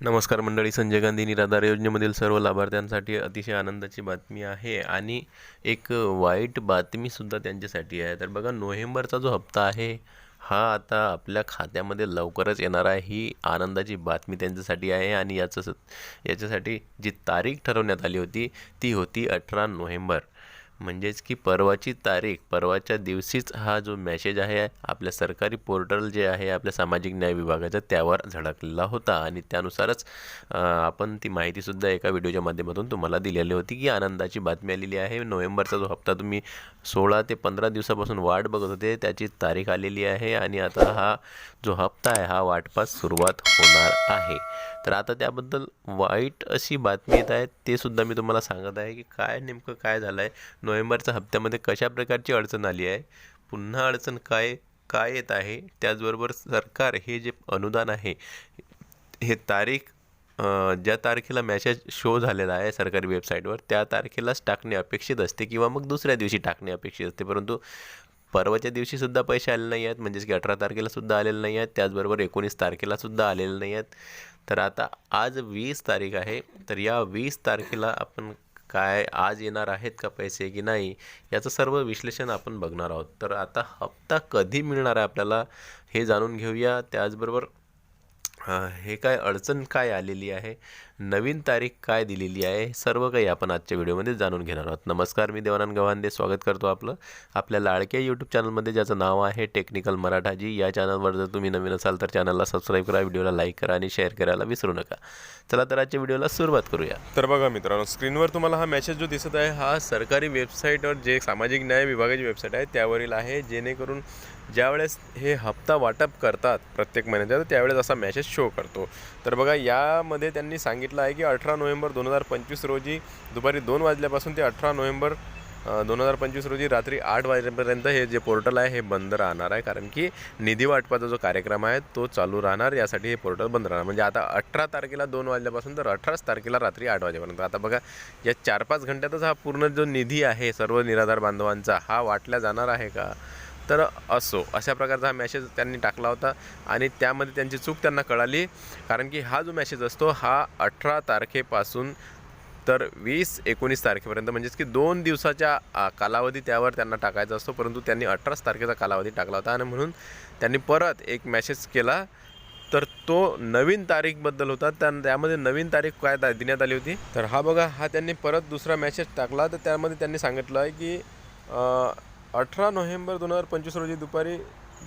नमस्कार मंडळी संजय गांधी निराधार योजनेमधील सर्व लाभार्थ्यांसाठी अतिशय आनंदाची बातमी आहे आणि एक वाईट बातमीसुद्धा त्यांच्यासाठी आहे. तर बघा नोव्हेंबरचा जो हप्ता आहे हा आता आपल्या खात्यामध्ये लवकरच येणार आहे. ही आनंदाची बातमी त्यांच्यासाठी आहे आणि याचं स- याच्यासाठी जी तारीख ठरवण्यात आली होती ती होती अठरा नोव्हेंबर. म्हणजेच की परवाची तारीख परवाच्या दिवशीच हा जो मॅसेज आहे आपल्या सरकारी पोर्टल जे आहे आपल्या सामाजिक न्याय विभागाचा त्यावर झळकलेला होता. आणि त्यानुसारच आपण ती माहितीसुद्धा एका व्हिडिओच्या माध्यमातून तुम्हाला दिलेली होती की आनंदाची बातमी आलेली आहे. नोव्हेंबरचा जो हप्ता तुम्ही सोळा ते पंधरा दिवसापासून वाट बघत होते त्याची तारीख आलेली आहे. आणि आता हा जो हप्ता आहे हा वाटपास सुरुवात होणार आहे. तर आता त्याबद्दल वाईट अशी बातमी येत आहे ते सुद्धा मी तुम्हाला सांगत आहे की काय नेमकं काय झालं आहे नोव्हेंबरच्या हप्त्यामध्ये कशा प्रकारची अडचण आली आहे पुन्हा अडचण काय काय येत आहे त्याचबरोबर सरकार हे जे अनुदान आहे हे तारीख ज्या तारखेला मॅसेज शो झालेला आहे सरकारी वेबसाईटवर त्या तारखेलाच टाकणे अपेक्षित असते किंवा मग दुसऱ्या दिवशी टाकणे अपेक्षित असते. परंतु परवाच्या दिवशीसुद्धा पैसे आले नाही आहेत. म्हणजेच की अठरा तारखेलासुद्धा आलेले नाही आहेत. त्याचबरोबर एकोणीस तारखेलासुद्धा आलेले नाही आहेत. तर आता आज वीस तारीख आहे. तर या वीस तारखेला आपण काय आज येणार आहेत का पैसे की नाही याचं सर्व विश्लेषण आपण बघणार आहोत. तर आता हप्ता कधी मिळणार आहे आपल्याला हे जाणून घेऊया. त्याचबरोबर हे काय अडचण काय आलेली आहे? नवीन तारीख काय दिलेली आहे? सर्व काही आपण आजच्या व्हिडिओमध्ये जाणून घेणार आहोत. नमस्कार मी देवानंद गव्हांदे. स्वागत करतो आपलं आपल्या लाडक्या यूट्यूब चॅनलमध्ये ज्याचं नाव आहे टेक्निकल मराठाजी या चॅनलवर जर तुम्ही नवीन असाल तर चॅनलला सबस्क्राईब करा व्हिडिओला लाईक करा आणि शेअर करायला विसरू नका. चला तर आजच्या व्हिडिओला सुरुवात करूया. तर बघा मित्रांनो स्क्रीनवर तुम्हाला हा मेसेज जो दिसत आहे हा सरकारी वेबसाईटवर जे सामाजिक न्याय विभागाची वेबसाईट आहे त्यावरील आहे. जेणेकरून ज्यावेळेस हे हप्ता वाटप करतात प्रत्येक महिन्याचा त्यावेळेस असा मेसेज शो करतो. तर बघा यामध्ये त्यांनी सांगितलं आहे की अठरा नोव्हेंबर दोन हजार पंचवीस रोजी दुपारी दोन वाजल्यापासून ते अठरा नोव्हेंबर दोन हजार पंचवीस रोजी रात्री आठ वाजेपर्यंत हे जे पोर्टल आहे हे बंद राहणार आहे. कारण की निधी वाटपाचा जो कार्यक्रम आहे तो चालू राहणार. यासाठी हे पोर्टल बंद राहणार. म्हणजे आता अठरा तारखेला दोन वाजल्यापासून तर अठराच तारखेला रात्री आठ वाजेपर्यंत. आता बघा या चार पाच घंट्यातच हा पूर्ण जो निधी आहे सर्व निराधार बांधवांचा हा वाटला जाणार आहे का? तर असो अशा प्रकारचा हा मॅसेज त्यांनी टाकला होता आणि त्यामध्ये त्यांची चूक त्यांना कळाली. कारण की हा जो मॅसेज असतो हा अठरा तारखेपासून तर वीस एकोणीस तारखेपर्यंत म्हणजेच की दोन दिवसाच्या कालावधी त्यावर त्यांना टाकायचा असतो. परंतु त्यांनी अठराच तारखेचा कालावधी टाकला होता आणि म्हणून त्यांनी परत एक मॅसेज केला. तर तो नवीन तारीखबद्दल होता. त्या त्यामध्ये नवीन तारीख काय दा- देण्यात आली होती? तर हा बघा हा त्यांनी परत दुसरा मॅसेज टाकला. तर त्यामध्ये त्यांनी सांगितलं आहे की अठरा नोव्हेंबर दोन हजार पंचवीस रोजी दुपारी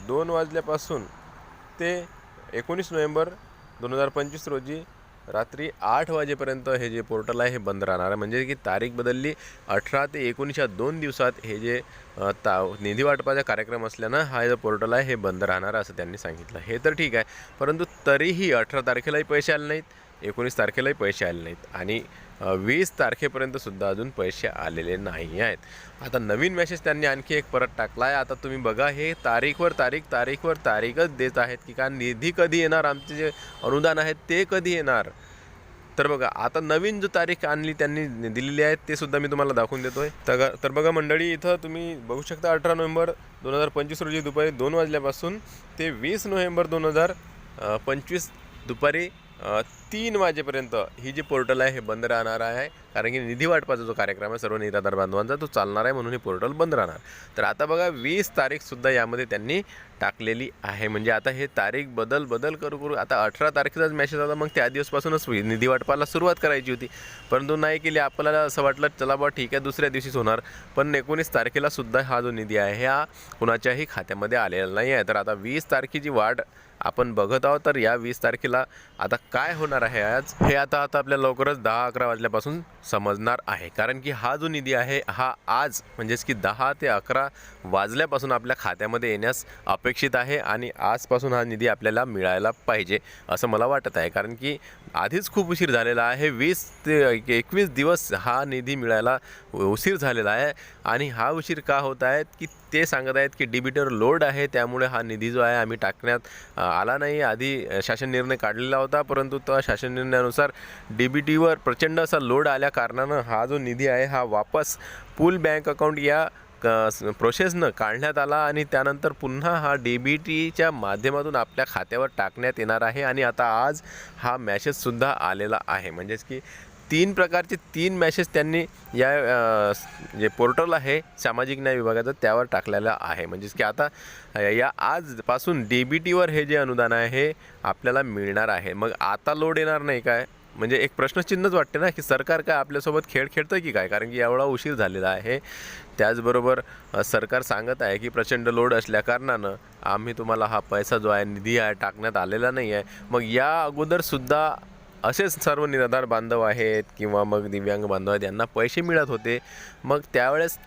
दोन वाजल्यापासून ते एकोणीस नोव्हेंबर दोन हजार पंचवीस रोजी रात्री आठ वाजेपर्यंत हे जे पोर्टल आहे हे बंद राहणार आहे. म्हणजे की तारीख बदलली अठरा ते एकोणीसच्या दोन दिवसात हे जे ता निधी वाटपाचा कार्यक्रम असल्यानं हा जो पोर्टल आहे हे बंद राहणार असं त्यांनी सांगितलं. हे तर ठीक आहे परंतु तरीही अठरा तारखेलाही पैसे आले नाहीत. एकोणीस तारखेलाही पैसे आले नाहीत. आणि वीस तारखेपर्यंत सुद्धा अजून पैसे आलेले नाही आहेत. आता नवीन मेसेज त्यांनी आणखी एक परत टाकला आहे आता तुम्ही बघा हे तारीखवर तारीख तारीखवर तारीखच देत आहेत की का निधी कधी येणार? आमचे जे अनुदान आहेत ते कधी येणार? तर बघा आता नवीन जो तारीख आणली त्यांनी दिलेली आहे ते सुद्धा मी तुम्हाला दाखवून देतोय. तर तर बघा मंडळी इथं तुम्ही बघू शकता अठरा नोव्हेंबर दोन हजार पंचवीस रोजी दुपारी दोन वाजल्यापासून ते वीस नोव्हेंबर दोन हजार पंचवीस दुपारी तीन वाजेपर्यंत ही जी पोर्टल आहे हे बंद राहणार आहे. कारण की निधी वाटपाचा जो कार्यक्रम आहे सर्व निराधार बांधवांचा तो चालणार आहे म्हणून हे पोर्टल बंद राहणार. तर आता बघा वीस तारीखसुद्धा यामध्ये त्यांनी टाकलेली आहे. म्हणजे आता हे तारीख बदल बदल करू करू आता अठरा तारखेचाच मॅसेज आला. मग त्या दिवसपासूनच निधी वाटपाला सुरुवात करायची होती. परंतु नाही केली. आपल्याला असं वाटलं चला बा ठीक आहे दुसऱ्या दिवशीच होणार. पण एकोणीस तारखेला सुद्धा हा जो निधी आहे हा कुणाच्याही खात्यामध्ये आलेला नाही आहे. तर आता वीस तारखेची वाढ आपण बघत आहोत. तर या वीस तारखेला आता काय होणार आहे आज. हे आता आता आपल्या लवकरच दहा अकरा वाजल्यापासून समजणार आहे. कारण की हा जो निधी आहे हा आज म्हणजेच की दहा ते अकरा वाजल्यापासून आपल्या खात्यामध्ये येण्यास अपेक्षित आहे आणि आजपासून हा निधी आपल्याला मिळायला पाहिजे असं मला वाटत आहे. कारण की आधीच खूप उशीर झालेला आहे. वीस ते एकवीस दिवस हा निधी मिळायला उशीर झालेला आहे. आणि हा उशीर का होत आहेत की ते सांगत आहेत की डिबिटर लोड आहे त्यामुळे हा निधी जो आहे आम्ही टाकण्यात आला नाही. आधी शासन निर्णय काढलेला होता परंतु त्या शासन निर्णयानुसार डी बी टीवर प्रचंड असा लोड आल्या कारणानं हा जो निधी आहे हा वापस पूल बँक अकाउंट या क प्रोसेसनं काढण्यात आला आणि त्यानंतर पुन्हा हा डी बी टीच्या माध्यमातून आपल्या खात्यावर टाकण्यात येणार आहे आणि आता आज हा मॅसेजसुद्धा आलेला आहे. म्हणजेच की तीन प्रकारचे तीन मॅसेज त्यांनी या जे पोर्टल आहे सामाजिक न्याय विभागाचं त्यावर टाकलेलं आहे. म्हणजेच की आता या आजपासून डी बी टीवर हे जे अनुदान आहे हे आपल्याला मिळणार आहे. मग आता लोड येणार नाही काय? म्हणजे एक प्रश्नचिन्हच वाटते ना की सरकार काय आपल्यासोबत खेळ खेळतं की काय? कारण की एवढा उशीर झालेला आहे. त्याचबरोबर सरकार सांगत आहे की प्रचंड लोड असल्या कारणानं आम्ही तुम्हाला हा पैसा जो आहे निधी आहे टाकण्यात आलेला नाही आहे मग या अगोदरसुद्धा असेच सर्व निराधार बांधव आहेत किंवा मग दिव्यांग बांधव आहेत यांना पैसे मिळत होते. मग त्यावेळेस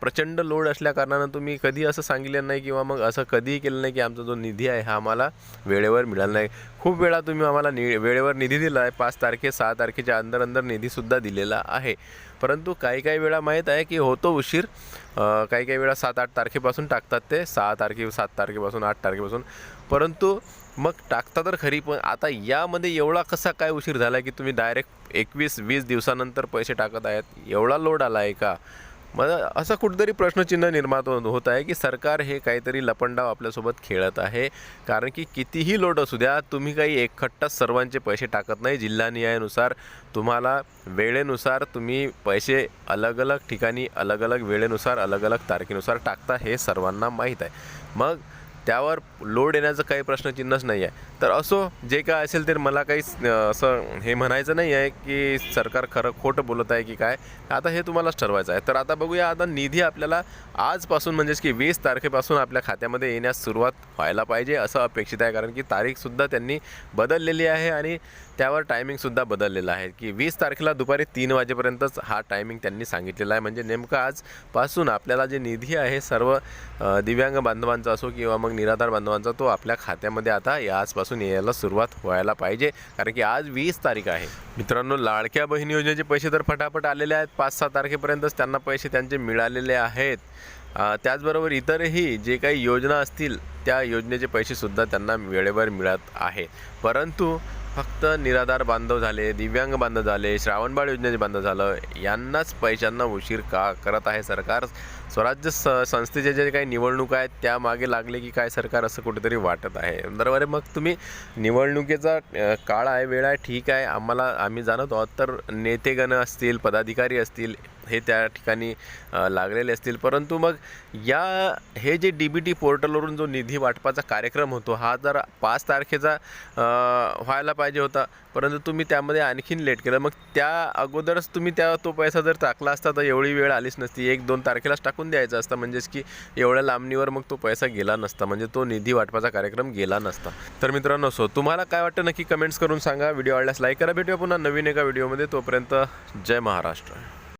प्रचंड लोड असल्याकारणानं तुम्ही कधी असं सांगितलं नाही किंवा मग असं कधीही केलं नाही की आमचा जो निधी आहे हा आम्हाला वेळेवर मिळाला नाही. खूप वेळा तुम्ही आम्हाला नि वेळेवर निधी दिला आहे. पाच तारखे सहा तारखेच्या अंदर अंदर निधीसुद्धा दिलेला आहे. परंतु काही काही वेळा माहीत आहे की होतो उशीर. काही काही वेळा सात आठ तारखेपासून टाकतात ते. सहा तारखे सात तारखेपासून आठ तारखेपासून. परंतु मग टाकता तर खरी पण आता यामध्ये एवढा कसा काय उशीर झाला की तुम्ही डायरेक्ट एकवीस वीस दिवसानंतर पैसे टाकत आहेत? एवढा लोड आला आहे का? मग असं कुठेतरी प्रश्नचिन्ह निर्माण होत आहे की सरकार हे काहीतरी लपंडाव आपल्यासोबत खेळत आहे. कारण की कितीही लोड असू द्या तुम्ही काही एकखट्टा सर्वांचे पैसे टाकत नाही. जिल्हानिहायानुसार तुम्हाला वेळेनुसार तुम्ही पैसे अलग अलग ठिकाणी अलग अलग वेळेनुसार अलग अलग तारखेनुसार टाकता हे सर्वांना माहीत आहे. मग त्यावर लोड येण्याचं काही प्रश्नचिन्हच नाही आहे. तर असो जे काय असेल ते मला काही असं हे म्हणायचं नाही आहे की सरकार खरं खोटं बोलत आहे की काय. आता हे तुम्हालाच ठरवायचं आहे. तर आता बघूया आता निधी आपल्याला आजपासून म्हणजेच की वीस तारखेपासून आपल्या खात्यामध्ये येण्यास सुरुवात व्हायला पाहिजे असं अपेक्षित आहे. कारण की तारीखसुद्धा त्यांनी बदललेली आहे आणि त्यावर टायमिंगसुद्धा बदललेला आहे की वीस तारखेला दुपारी तीन वाजेपर्यंतच हा टायमिंग त्यांनी सांगितलेला आहे. म्हणजे नेमकं आजपासून आपल्याला जे निधी आहे सर्व दिव्यांग बांधवांचा असो किंवा मग निराधार बांधवांचा तो आपल्या खात्यामध्ये आता या आजपासून यायला सुरुवात व्हायला पाहिजे. कारण की आज वीस तारीख आहे. मित्रांनो लाडक्या बहीण योजनेचे पैसे तर फटाफट आलेले आहेत. पाच सहा तारखेपर्यंतच त्यांना पैसे त्यांचे मिळालेले आहेत. त्याचबरोबर इतरही जे काही योजना असतील त्या योजनेचे पैसेसुद्धा त्यांना वेळेवर मिळत आहे. परंतु फक्त निराधार बांधव झाले दिव्यांग बांधव झाले श्रावणबाळ योजनेचे बांधव झालं यांनाच पैशांना उशीर का करत आहे सरकार? स्वराज्य स संस्थेचे जे काही निवडणूक आहेत त्या मागे लागले की काय सरकार असं कुठेतरी वाटत आहे? बरोबर मग तुम्ही निवडणुकीचा काळ आहे वेळ आहे ठीक आहे. आम्हाला आम्ही जाणत आहोत तर नेतेगण असतील पदाधिकारी असतील हे त्या ठिकाणी लागलेले असतील. परंतु मग या हे जे डी बी टी पोर्टलवरून जो निधी वाटपाचा कार्यक्रम होतो हा जर पाच तारखेचा व्हायला पाहिजे होता परंतु तुम्ही त्यामध्ये आणखीन लेट केलं मग त्या अगोदरच तुम्ही त्या तो पैसा जर टाकला असता तर एवढी वेळ आलीच नसती. एक दोन तारखेलाच टाकून द्यायचा असता. म्हणजेच की एवढ्या लांबणीवर मग तो पैसा गेला नसता. म्हणजे तो निधी वाटपाचा कार्यक्रम गेला नसता. तर मित्रांनो सो तुम्हाला काय वाटतं नक्की कमेंट्स करून सांगा. व्हिडिओ आवडल्यास लाईक करा. भेटूया पुन्हा नवीन एका व्हिडिओमध्ये. तोपर्यंत जय महाराष्ट्र.